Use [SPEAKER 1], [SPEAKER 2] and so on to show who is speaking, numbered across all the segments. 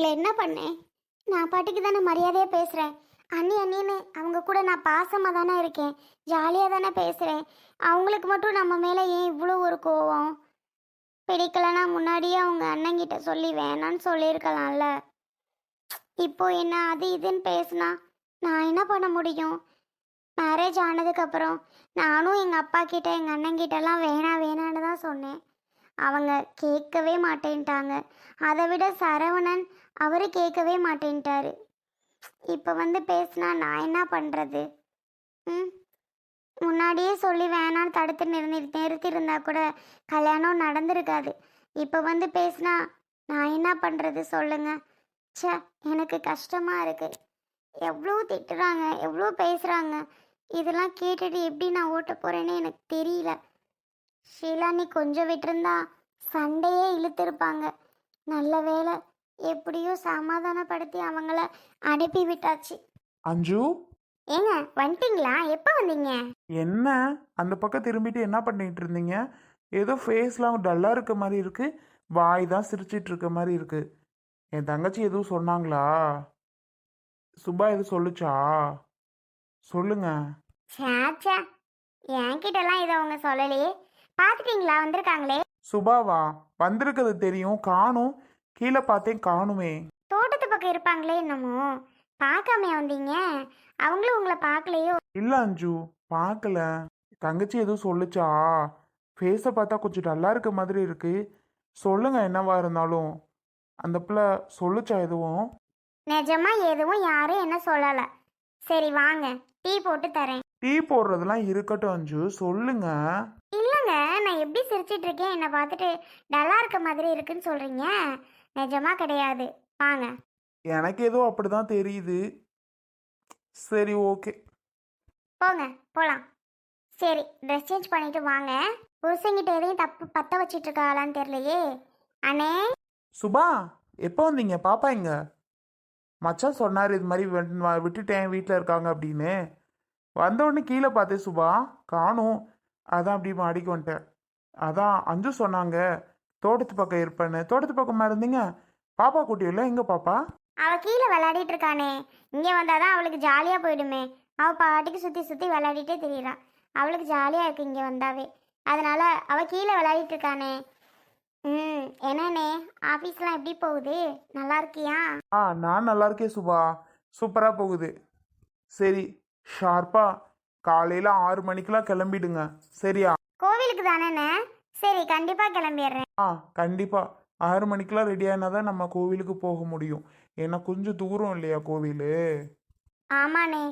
[SPEAKER 1] உங்களை என்ன பண்ணேன் நான் பாட்டுக்கு தானே மரியாதையாக பேசுகிறேன் அண்ணி அண்ணின்னு அவங்க கூட நான் பாசமாக தானே இருக்கேன். ஜாலியாக தானே பேசுகிறேன் அவங்களுக்கு மட்டும் நம்ம மேலே ஏன் இவ்வளோ ஒரு கோவம்? பிடிக்கலன்னா முன்னாடியே அவங்க அண்ணங்கிட்ட சொல்லி வேணான்னு சொல்லியிருக்கலாம்ல. இப்போ என்ன அது இதுன்னு பேசுனா நான் என்ன பண்ண முடியும்? மேரேஜ் ஆனதுக்கப்புறம் நானும் எங்கள் அப்பா கிட்ட எங்கள் அண்ணங்கிட்டலாம் வேணாம் வேணான்னு தான் சொன்னேன். அவங்க கேட்கவே மாட்டேன்ட்டாங்க. அதை விட சரவணன் அவர் கேட்கவே மாட்டேன்ட்டாரு. இப்போ வந்து பேசினா நான் என்ன பண்ணுறது ம்? முன்னாடியே சொல்லி வேணான்னு தடுத்து நிறுத்தி நிறுத்தியிருந்தா கூட கல்யாணம் நடந்திருக்காது. இப்போ வந்து பேசினா நான் என்ன பண்ணுறது சொல்லுங்க. ச்சே எனக்கு கஷ்டமாக இருக்குது எவ்வளோ திட்டுறாங்க எவ்வளோ பேசுகிறாங்க இதெல்லாம் கேட்டுட்டு எப்படி நான் ஓட்ட போகிறேன்னு எனக்கு தெரியல. ஷீலா நீ கொஞ்சம் விட்டிருந்தா சண்டையே இழுத்திருப்பாங்க. நல்ல வேளை எப்படியோ சமாதானப்படுத்தி அவங்கள அனுப்பி விட்டாச்சு.
[SPEAKER 2] அஞ்சு?
[SPEAKER 1] ஏங்க வந்துட்டீங்களா? எப்போ வந்தீங்க?
[SPEAKER 2] என்ன? அந்த பக்கம் திரும்பிட்டு என்ன பண்ணிட்டு இருந்தீங்க? ஏதோ ஃபேஸ்லாம் டல்லாக இருக்க மாதிரி இருக்கு. வாய் தான் சிரிச்சிட்டு இருக்க மாதிரி இருக்கு. என் தங்கச்சி எதுவும் சொன்னாங்களா? சுபா எதுவும் சொல்லுச்சா? சொல்லுங்க.
[SPEAKER 1] சேச்சா என்கிட்டலாம் இதை அவங்க சொல்லலையே. பார்த்துட்டீங்களா வந்திருக்காங்களே.
[SPEAKER 2] சுபாவா வந்திருக்கிறது தெரியும். காணும். கீழே பார்த்தேன் காணுமே.
[SPEAKER 1] தோட்டத்து பக்கம் இருப்பாங்களே என்னமோ. பார்க்காம வந்தீங்க. அவங்களும் உங்களை பார்க்கலையோ?
[SPEAKER 2] இல்லை அஞ்சு. பார்க்கல. தங்கச்சி எதுவும் சொல்லுச்சா? ஃபேஸை பார்த்தா கொஞ்சம் டல்லாக இருக்க மாதிரி இருக்கு. சொல்லுங்க என்னவா இருந்தாலும். அந்த பிள்ளை சொல்லுச்சா எதுவும்?
[SPEAKER 1] நிஜமா எதுவும் யாரும் என்ன சொல்லலை. சரி வாங்க. டீ போட்டு தரேன்.
[SPEAKER 2] டீ போடுறதெல்லாம் இருக்கட்டும் அஞ்சு. சொல்லுங்க.
[SPEAKER 1] இல்லைங்க நான் எப்படி சிரிச்சிட்டு இருக்கேன் என்னை பார்த்துட்டு டல்லா இருக்க மாதிரி இருக்குன்னு சொல்றீங்க. நிஜமா கிடையாது. வாங்க.
[SPEAKER 2] எனக்கு ஏதோ அப்படிதான் தெரியுது. சரி ஓகே.
[SPEAKER 1] போங்க போகலாம் சரி ட்ரெஸ் சேஞ்ச் பண்ணிட்டு வாங்க. புருஷங்கிட்ட எதையும் தப்பு பத்த வச்சிட்டு இருக்காளான்னு தெரியலையே. அண்ணே?
[SPEAKER 2] சுபா எப்போ வந்தீங்க? பாப்பா எங்க? மச்சான் சொன்னார் இது மாதிரி வ- விட்டுட்டேன் வீட்டில் இருக்காங்க அப்படின்னு. வந்த உடனே கீழே பார்த்தேன் சுபா. காணும். அதான் அப்படி மாடிக்கு வந்துட்டேன். அதான் அஞ்சு சொன்னாங்க. தோட்டத்து பக்கம் இருப்பேன்னு. தோட்டத்து பக்கமா இருந்தீங்க? பாப்பா கூட்டியில எங்க பாப்பா?
[SPEAKER 1] அவ கீழே விளையாடிட்டு இருக்கானே. இங்கே வந்தாதான் அவளுக்கு ஜாலியாக போயிடுமே. அவ பாட்டுக்கு சுற்றி சுற்றி விளையாடிட்டே திரியிறா. அவளுக்கு ஜாலியாக இருக்கு இங்கே வந்தாவே. அதனால அவ கீழே விளையாடிட்டு இருக்கானே. ம் என்னண்ணே? ஆஃபீஸ்லாம் எப்படி போகுது? நல்லா இருக்கியா?
[SPEAKER 2] ஆ நான் நல்லா இருக்கேன் சுபா. சூப்பராக போகுது. சரி ஷார்ப்பா காலையில் ஆறு மணிக்கெல்லாம் கிளம்பிடுங்க. சரியா?
[SPEAKER 1] கோவிலுக்கு தானேண்ணே சரி கண்டிப்பாக கிளம்பிடுறேன்.
[SPEAKER 2] ஆ கண்டிப்பாக ஆறு மணிக்கெல்லாம் ரெடி தான் நம்ம கோவிலுக்கு போக முடியும். ஏன்னா கொஞ்சம் தூரம் இல்லையா கோவில்?
[SPEAKER 1] ஆமாண்ணே.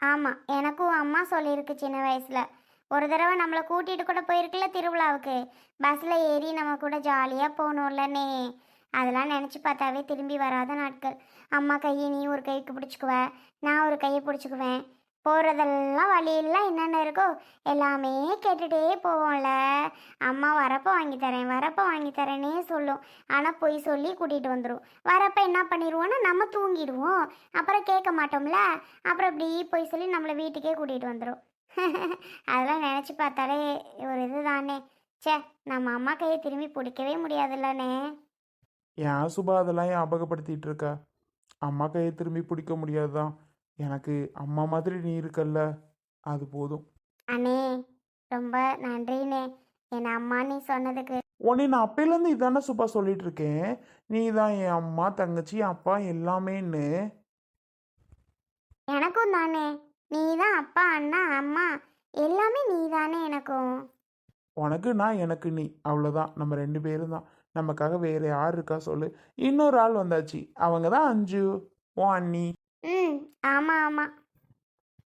[SPEAKER 1] ஆமாம் எனக்கும் அம்மா சொல்லியிருக்கு சின்ன வயசில். ஒரு தடவை நம்மளை கூட்டிகிட்டு கூட போயிருக்குல்ல திருவிழாவுக்கு. பஸ்ஸில் ஏறி நம்ம கூட ஜாலியாக போகணும்லண்ணே அதெல்லாம் நினச்சி பார்த்தாவே திரும்பி வராத நாட்கள். அம்மா கையை நீ ஒரு கைக்கு பிடிச்சிக்குவ நான் ஒரு கையை பிடிச்சிக்குவேன். போகிறதெல்லாம் வழியெல்லாம் என்னென்ன இருக்கோ எல்லாமே கேட்டுகிட்டே போவோம்ல. அம்மா வரப்போ வாங்கி தரேன் வரப்போ வாங்கி தரேனே சொல்லும். ஆனால் பொய் சொல்லி கூட்டிகிட்டு வந்துடும் வரப்போ என்ன பண்ணிடுவோன்னா நம்ம தூங்கிடுவோம். அப்புறம் கேட்க மாட்டோம்ல. அப்புறம் இப்படி போய் சொல்லி நம்மளை வீட்டுக்கே கூட்டிகிட்டு வந்துடும் அதெல்லாம் நினச்சி பார்த்தாலே ஒரு இது தானே ச்சே நம்ம அம்மா கையை திரும்பி பிடிக்கவே முடியாதுல்லண்ணே.
[SPEAKER 2] ஏன் சுபா அதெல்லாம் ஞாபகப்படுத்திட்டு இருக்கா? அம்மா கையை திரும்பி பிடிக்க முடியாதுதான். எனக்கு அம்மா மாதிரி நீ இருக்கல்ல அது போதும்.
[SPEAKER 1] அண்ணே ரொம்ப நன்றிண்ணே. என் அம்மா நீ சொன்னதுக்கு.
[SPEAKER 2] உன்னை நான் அப்பையிலேருந்து இதானே சுபா சொல்லிட்டு இருக்கேன் நீ தான் என் அம்மா தங்கச்சி அப்பா எல்லாமேன்னு.
[SPEAKER 1] எனக்கும் தானே. நீ தான் அப்பா அண்ணா அம்மா. எல்லாமே நீ தானே எனக்கும்.
[SPEAKER 2] உனக்கு நான் எனக்கு நீ. அவ்வளோதான் நம்ம ரெண்டு பேரும் தான். நமக்காக வேற யார் இருக்கா சொல்லு. இன்னொரு ஆள் வந்தாச்சு. அவங்க தான் அஞ்சு. ஓ அண்ணி.
[SPEAKER 1] ம் ஆமாம் ஆமாம்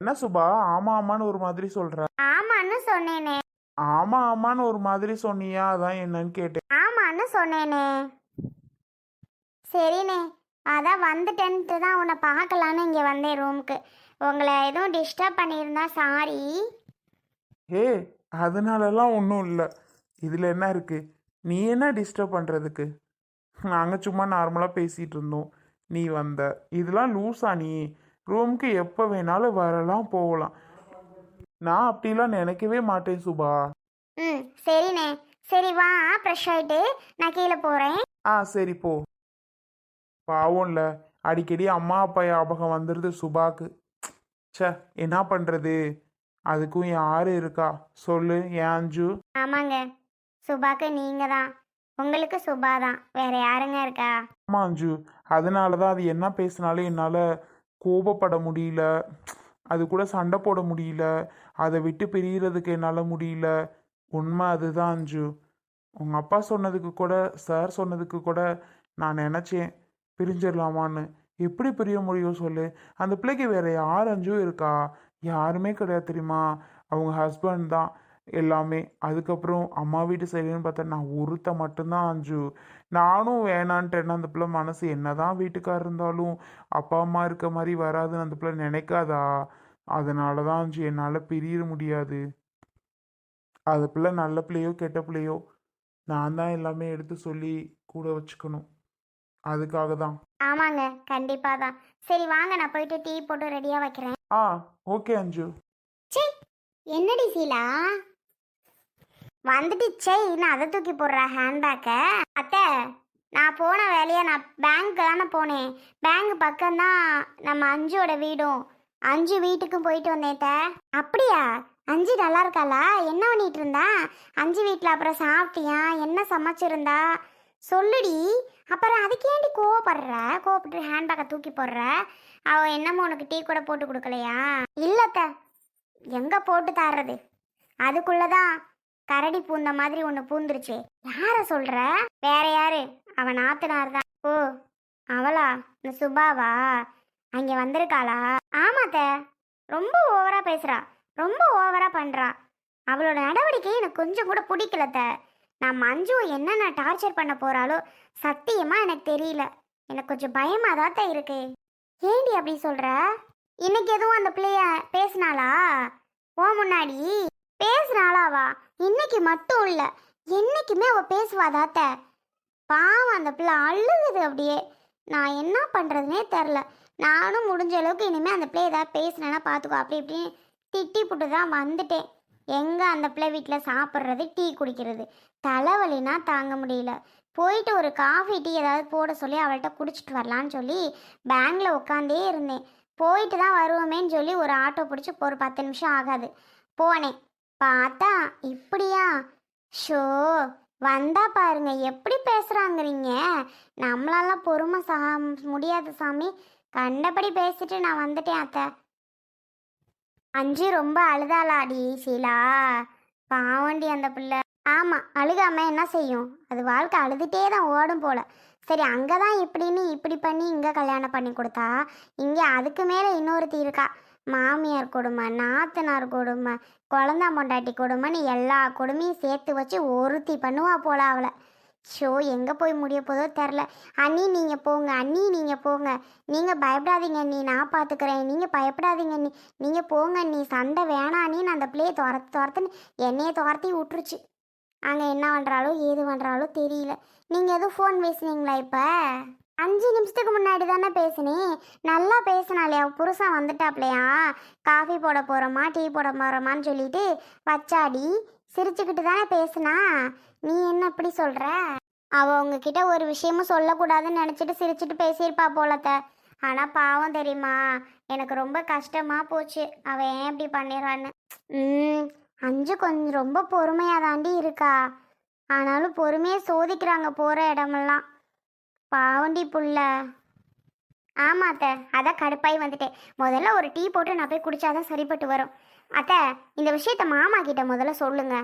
[SPEAKER 2] என்ன சுபா? ஆமா ஆமான்னு ஒரு மாதிரி சொல்ற.
[SPEAKER 1] ஆமான்னு சொன்னேனே.
[SPEAKER 2] ஆமா ஆமான்னு ஒரு மாதிரி சொன்னியா? அதான் என்னன்னு கேட்டேன்.
[SPEAKER 1] ஆமான்னு சொன்னேனே. சரிண்ணே. அதான் வந்துட்டேன்ட்டு தான் உன்னை பார்க்கலான்னு இங்கே வந்தேன் ரூமுக்கு. உங்களை எதுவும் டிஸ்டர்ப் பண்ணியிருந்தா சாரி
[SPEAKER 2] ஏ அதனாலலாம் ஒன்றும் இல்லை. இதில் என்ன இருக்கு? நீ என்ன டிஸ்டர்ப் பண்ணுறதுக்கு நாங்கள் சும்மா நார்மலாக பேசிகிட்டு இருந்தோம். நீ வந்த. இதெல்லாம் லூஸா நீ. ரூமுக்கு எப்போ வேணாலும் வரலாம் போகலாம். நான் அப்படிலாம் நினைக்கவே மாட்டேன் சுபா.
[SPEAKER 1] ம் சரிண்ணே. சரி வா ஃப்ரெஷ் ஆகிட்டு நான் கீழே போகிறேன்
[SPEAKER 2] ஆ சரி போ. பாவம்ல அடிக்கடி அம்மா அப்பா ஞாபகம் வந்துடுது சுபாக்கு. ச்சே என்ன பண்ணுறது அதுக்கும் யார் இருக்கா? சொல்லு ஏன் அஞ்சு?
[SPEAKER 1] ஆமாங்க. சுபாக்கு நீங்கள் தான். உங்களுக்கு சுபா தான். வேற யாருங்க இருக்கா?
[SPEAKER 2] ஆமா அஞ்சு. அதனால தான் அது என்ன பேசினாலும் என்னால் கோபப்பட முடியல. அது கூட சண்டை போட முடியல. அதை விட்டு பிரியறதுக்கு என்னால் முடியல. உண்மை அதுதான் அஞ்சு. உங்கள் அப்பா சொன்னதுக்கு கூட சார் சொன்னதுக்கு கூட நான் நினச்சேன். பிரிஞ்சிடலாமான்னு. எப்படி பிரிய முடியும் சொல்லு. அந்த பிள்ளைக்கு வேற யார் அஞ்சும் இருக்கா? யாருமே கிடையாது தெரியுமா? அவங்க ஹஸ்பண்ட் தான். எல்லாமே. அதுக்கப்புறம் அம்மா வீட்டு சைடுன்னு பார்த்தா நான் ஒருத்த மட்டும்தான் அஞ்சு. நானும் வேணான்ட்டேன்னா அந்த பிள்ளை மனசு என்னதான் வீட்டுக்கார் இருந்தாலும் அப்பா அம்மா இருக்க மாதிரி வராதுன்னு அந்த பிள்ளை நினைக்காதா? அதனால தான் அஞ்சு. என்னால் பிரிய முடியாது. அது பிள்ளை நல்ல பிள்ளையோ கெட்ட பிள்ளையோ நான் தான் எல்லாமே எடுத்து சொல்லி கூட வச்சுக்கணும். அதுக்காக தான்
[SPEAKER 1] ஆமாங்க. கண்டிப்பாக தான் சரி வாங்க. நான் போயிட்டு டீ போட்டு ரெடியாக வைக்கிறேன்.
[SPEAKER 2] ஆ ஓகே அஞ்சு.
[SPEAKER 1] என்னடி சீலா? வந்துட்டு சே நான் அதை தூக்கி போடுற ஹேண்ட்பேக்கை அத்தை நான் போன வேலையை நான் பேங்க்கு தானே போனேன். பேங்க் பக்கம்தான் நம்ம அஞ்சுவோட வீடும். அஞ்சு வீட்டுக்கும் போயிட்டு வந்தேன் அத்தை. அப்படியா? அஞ்சு நல்லா இருக்காளா? என்ன பண்ணிட்டு இருந்தா? அஞ்சு வீட்டில் அப்புறம் சாப்பிட்டியா? என்ன சமைச்சிருந்தா? சொல்லுடி. அப்புறம் அதுக்கேண்டி கோவப்படுற? கோவப்பட்டு ஹேண்ட்பேக்கை தூக்கி போடுற? அவ என்னமோ உனக்கு டீ கூட போட்டு கொடுக்கலையா? இல்லத்த எங்கே போட்டு தர்றது? அதுக்குள்ளதான் கரடி பூந்த மாதிரி ஒன்று பூந்துருச்சு. யார சொல்ற? வேற யாரு? அவன் நாத்தனார் தான். ஓ அவளா? இந்த சுபாவா? அங்க வந்திருக்காளா? ஆமாத்த. ரொம்ப ஓவரா பேசுறா. ரொம்ப ஓவரா பண்றா. அவளோட நடவடிக்கை எனக்கு கொஞ்சம் கூட பிடிக்கலத்த. நான் மஞ்சு என்னென்ன டார்ச்சர் பண்ண போறாளோ சத்தியமா எனக்கு தெரியல. எனக்கு கொஞ்சம் பயமா தான் இருக்கு. ஏண்டி அப்படி சொல்ற? இன்னைக்கு எதுவும் அந்த பிள்ளைய பேசினாளா? ஓ முன்னாடி. பேசுறாளாவா? இன்னைக்கு மட்டும் இல்ல. என்னைக்குமே அவ பேசுவாதாத்த பாவம் அந்த பிள்ளை அழுகுது அப்படியே. நான் என்ன பண்றதுனே தெரில நானும் முடிஞ்ச அளவுக்கு இனிமே அந்த பிள்ளை ஏதாவது பேசினேன்னா பார்த்துக்கோ அப்படி இப்படின்னு திட்டி புட்டு தான் வந்துட்டேன். எங்க அந்த பிள்ளை வீட்டில் சாப்பிட்றது டீ குடிக்கிறது? தலைவலினா தாங்க முடியல. போயிட்டு ஒரு காஃபி டீ ஏதாவது போட சொல்லி அவள்கிட்ட குடிச்சிட்டு வரலான்னு சொல்லி பேங்கில் உட்காந்தே இருந்தேன். போயிட்டு தான் வருவோமேன்னு சொல்லி ஒரு ஆட்டோ பிடிச்சி ஒரு பத்து நிமிஷம் ஆகாது. போனேன். பார்த்தா இப்படியா? ஷோ வந்தா பாருங்க எப்படி பேசுறாங்கிறீங்க? நம்மளால பொறுமை சா முடியாது சாமி. கண்டபடி பேசிட்டு நான் வந்துட்டேன் அத்தை. அஞ்சு ரொம்ப அழுதாளாடி சீலா. பாவண்டி அந்த பிள்ளை. ஆமா அழுகாம என்ன செய்யும்? அது வாழ்க்கை அழுதுட்டே தான் ஓடும் போல. சரி அங்கே தான் இப்படின்னு இப்படி பண்ணி இங்கே கல்யாணம் பண்ணி கொடுத்தா இங்கே அதுக்கு மேலே இன்னொருத்தி இருக்கா? மாமியார் கொடுமை நாத்தனார் கொடுமை குழந்தா பொண்டாட்டி கொடுமைன்னு எல்லா கொடுமையும் சேர்த்து வச்சு ஒருத்தி பண்ணுவா போல அவளை. ஷோ எங்கே போய் முடிய போதோ தெரில. அண்ணி நீங்கள் போங்க அண்ணி நீங்கள் போங்க. நீங்கள் பயப்படாதீங்க அண்ணி நான் பார்த்துக்கிறேன் நீங்கள் பயப்படாதீங்க அண்ணி. நீங்கள் போங்க அண்ணி சண்டை வேணாம் அண்ணின்னு அந்த பிள்ளையை துரத்து துரத்துன்னு என்னையை துரத்தி விட்டுருச்சு. அங்கே என்ன பண்ணுறாலோ ஏது பண்ணுறாலோ தெரியல. நீங்கள் எதுவும் ஃபோன் பேசுனீங்களா இப்போ? அஞ்சு நிமிஷத்துக்கு முன்னாடி தானே பேசினேன் நல்லா பேசினாலே அவ புருஷன் வந்துட்டாப்லையா? காஃபி போட போகிறோமா டீ போட போகிறோமான்னு சொல்லிட்டு வச்சாடி. சிரிச்சுக்கிட்டு தானே பேசுனா. நீ என்ன இப்படி சொல்கிற அவள் உங்ககிட்ட ஒரு விஷயமும் சொல்லக்கூடாதுன்னு நினச்சிட்டு சிரிச்சிட்டு பேசியிருப்பா போலத்த. ஆனால் பாவம் தெரியுமா எனக்கு ரொம்ப கஷ்டமாக போச்சு. அவன் ஏன் இப்படி பண்ணிடுறான்னு ம் அஞ்சு கொஞ்சம் ரொம்ப பொறுமையாக தாண்டி இருக்கா. ஆனாலும் பொறுமையாக சோதிக்கிறாங்க போகிற இடமெல்லாம். பாவண்டி புள்ள. ஆமா அத்தை அதான் கடுப்பாகி வந்துட்டேன். முதல்ல ஒரு டீ போட்டு நான் போய் குடித்தாதான் சரிப்பட்டு வரும். அத்தை இந்த விஷயத்த மாமா கிட்ட முதல்ல சொல்லுங்க.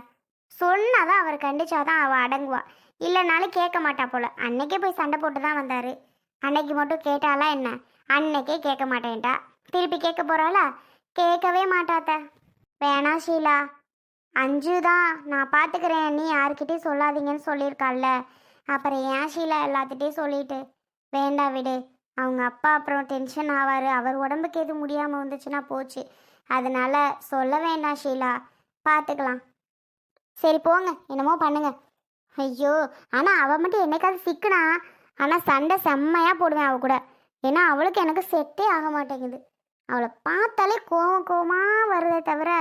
[SPEAKER 1] சொன்னாதான் அவர் கண்டிச்சாதான் அவள் அடங்குவா. இல்லைனாலும் கேட்க மாட்டா போல. அன்னைக்கே போய் சண்டை போட்டு தான் வந்தார். அன்னைக்கு மட்டும் கேட்டாலா என்ன? அன்னைக்கே கேட்க மாட்டேன்ட்டா. திருப்பி கேட்க போகிறாளா கேட்கவே மாட்டாத்த வேணா ஷீலா அஞ்சு தான் நான் பார்த்துக்கிறேன் நீ யாருக்கிட்டேயும் சொல்லாதீங்கன்னு சொல்லியிருக்காள்ல. அப்புறம் ஏன் ஷீலா எல்லாத்துட்டையும் சொல்லிட்டு வேண்டா விடு. அவங்க அப்பா அப்புறம் டென்ஷன் ஆவார். அவர் உடம்புக்கு எதுவும் முடியாமல் வந்துச்சுன்னா போச்சு. அதனால சொல்ல வேண்டாம் ஷீலா. பார்த்துக்கலாம் சரி போங்க. என்னமோ பண்ணுங்க. ஐயோ. ஆனால் அவள் மட்டும் என்னைக்காவது சிக்கனா? ஆனால் சண்டை செம்மையாக போடுவேன் அவள் கூட. ஏன்னா அவளுக்கு எனக்கு செட்டே ஆக மாட்டேங்குது. அவளை பார்த்தாலே கோவம் கோவமாக வருதே தவிர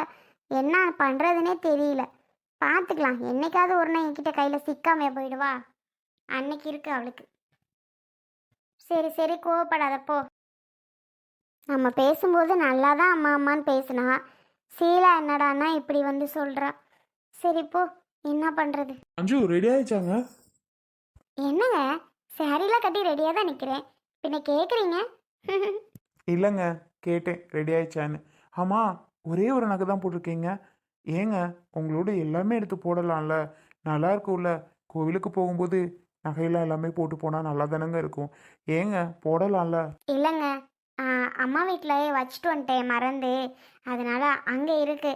[SPEAKER 1] என்ன பண்ணுறதுனே தெரியல. பார்த்துக்கலாம் என்னைக்காவது ஒரு நாள் என்கிட்ட கையில் சிக்காமையே போயிடுவா. அன்னைக்கு இருக்கு அவளுக்கு. சரி சரி கோவப்படாத போ. நம்ம பேசும்போது நல்லா தான் அம்மா அம்மான்னு பேசினா. சீலா என்னடான்னா இப்படி வந்து சொல்கிறா சரி போ. என்ன பண்ணுறது
[SPEAKER 2] அஞ்சு ரெடி ஆயிடுச்சாங்க?
[SPEAKER 1] என்னங்க? சாரிலாம் கட்டி ரெடியாக தான் நிற்கிறேன் பின்ன கேட்குறீங்க
[SPEAKER 2] இல்லைங்க கேட்டேன் ரெடி ஆயிடுச்சான்னு. ஆமாம் ஒரே ஒரு நகை தான் போட்டிருக்கீங்க. ஏங்க உங்களோட எல்லாமே எடுத்து போடலாம்ல. நல்லா இருக்கும்ல. கோவிலுக்கு போகும்போது நகையெல்லாம் எல்லாமே போட்டு போனால் நல்லா தானங்க இருக்கும். ஏங்க போடலாம்ல?
[SPEAKER 1] இல்லைங்க. அம்மா வீட்டில் வச்சுட்டு வந்துட்டேன் மறந்து. அதனால அங்கே இருக்கு.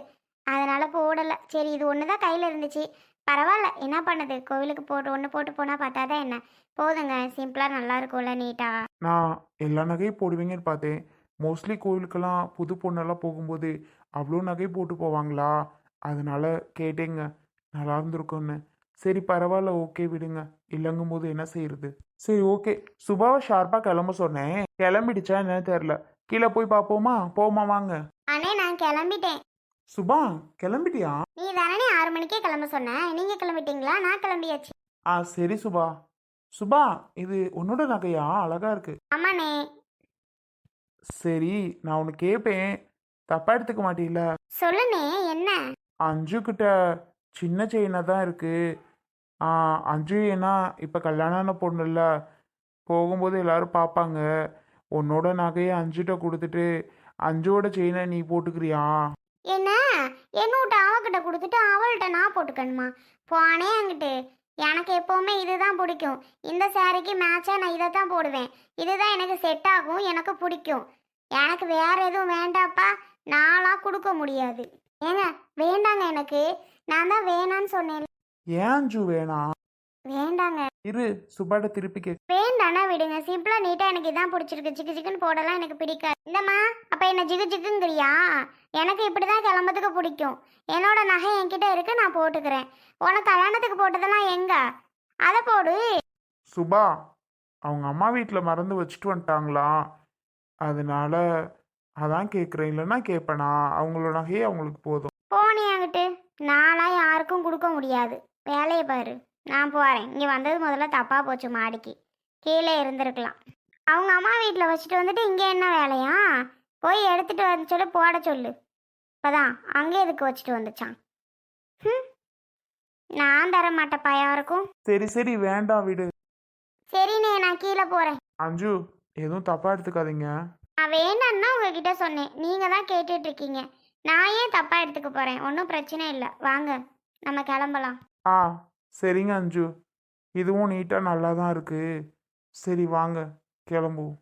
[SPEAKER 1] அதனால போடலை. சரி இது ஒன்று தான் கையில் இருந்துச்சு. பரவாயில்ல. என்ன பண்ணுது? கோவிலுக்கு போட்டு ஒன்று போட்டு போனால் பார்த்தாதான் என்ன? போதுங்க. சிம்பிளாக நல்லா இருக்கும்ல நீட்டாக
[SPEAKER 2] நான் எல்லா நகையும் போடுவீங்கன்னு பார்த்தேன். மோஸ்ட்லி கோவிலுக்கெல்லாம் புது பொண்ணெல்லாம் போகும்போது அவ்வளோ நகை போட்டு போவாங்களா? அதனால கேட்டேங்க. நல்லா இருந்திருக்கும்னு. சரி பரவாயில்ல ஓகே விடுங்க. இல்லைங்கும் போது என்ன செய்யறது சரி ஓகே. சுபாவை ஷார்ப்பாக கிளம்ப சொன்னேன். கிளம்பிடுச்சா என்னன்னு தெரில கீழே போய் பார்ப்போமா போமா வாங்க.
[SPEAKER 1] அண்ணே நான் கிளம்பிட்டேன்.
[SPEAKER 2] சுபா கிளம்பிட்டியா?
[SPEAKER 1] நீ தானே ஆறு மணிக்கே கிளம்ப சொன்ன. நீங்கள் கிளம்பிட்டீங்களா? நான் கிளம்பியாச்சு.
[SPEAKER 2] ஆ சரி சுபா. சுபா இது உன்னோட நகையா? அழகா இருக்கு.
[SPEAKER 1] ஆமாண்ணே.
[SPEAKER 2] சரி நான் உனக்கு கேட்பேன் தப்பா எடுத்துக்க மாட்டீல்ல?
[SPEAKER 1] சொல்லுண்ணே என்ன?
[SPEAKER 2] அஞ்சு கிட்ட சின்ன செயினாக தான் இருக்குது அஞ்சு ஏன்னா இப்போ கல்யாணம் பொண்ணு போகும்போது எல்லாரும் பார்ப்பாங்க உன்னோட நகையை அஞ்சுகிட்ட கொடுத்துட்டு அஞ்சோட செயினை நீ போட்டுக்கிறியா?
[SPEAKER 1] என்ன? என்னோட அவகிட்ட கொடுத்துட்டு அவள்கிட்ட நான் போட்டுக்கணுமா? போனே அங்கிட்டு எனக்கு எப்போவுமே இதுதான் பிடிக்கும். இந்த சாரிக்கு மேட்சாக நான் இதை தான் போடுவேன். இதுதான் எனக்கு செட் ஆகும். எனக்கு பிடிக்கும். எனக்கு வேற எதுவும் வேண்டாப்பா. நான்லாம் கொடுக்க முடியாது. ஏங்க வேண்டாங்க எனக்கு. நான் தான் வேணான்னு சொன்னேன்.
[SPEAKER 2] ஏன் அஞ்சு வேணாம்
[SPEAKER 1] வேண்டாங்க.
[SPEAKER 2] இரு சுபாட்ட திருப்பி கே
[SPEAKER 1] வேண்டானா விடுங்க. சிம்பிளா நீட்டா எனக்கு இதான் பிடிச்சிருக்கு. சிக்கு சிக்குன்னு போடலாம் எனக்கு பிடிக்காது. இந்தம்மா அப்ப என்ன ஜிகு ஜிகுங்கிறியா? எனக்கு இப்படிதான் கிளம்புறதுக்கு பிடிக்கும். என்னோட நகை என்கிட்ட இருக்கு நான் போட்டுக்கிறேன். உனக்கு கல்யாணத்துக்கு போட்டதெல்லாம் எங்க? அதை போடு.
[SPEAKER 2] சுபா அவங்க அம்மா வீட்டில் மறந்து வச்சுட்டு வந்துட்டாங்களா? அதனால அதான் கேட்குறேன் இல்லைன்னா கேட்பேனா அவங்களோட நகையே அவங்களுக்கு போதும்.
[SPEAKER 1] போனே அங்கிட்டு. நான்லாம் யாருக்கும் கொடுக்க முடியாது. வேலையை பாரு. நான் போறேன். இங்க வந்தது முதல்ல தப்பா போச்சு மாடிக்கு. கீழே இருந்திருக்கலாம். அவங்க அம்மா வீட்டில் வச்சுட்டு வந்துட்டு இங்கே என்ன வேலையா? போய் எடுத்துட்டு வந்து சொல்லி போட சொல்லு. இப்போதான். அங்கே எதுக்கு வச்சுட்டு வந்துச்சான்? ம் நான் தர மாட்டேப்பா யாருக்கும்
[SPEAKER 2] சரி சரி. வேண்டாம் விடு.
[SPEAKER 1] சரிண்ணே நான் கீழே போகிறேன்
[SPEAKER 2] அஞ்சு எதுவும் தப்பா எடுத்துக்காதீங்க.
[SPEAKER 1] நான் வேண்டான்னா உங்ககிட்ட சொன்னேன். நீங்கள் தான் கேட்டுட்டு இருக்கீங்க. நான் ஏன் தப்பாக எடுத்துக்க போகிறேன் ஒன்றும் பிரச்சனை இல்லை. வாங்க நம்ம கிளம்பலாம்.
[SPEAKER 2] ஆ சரிங்க அஞ்சு. இதுவும் நீட்டாக நல்லா தான் இருக்கு. சரி வாங்க கிளம்புவோம்.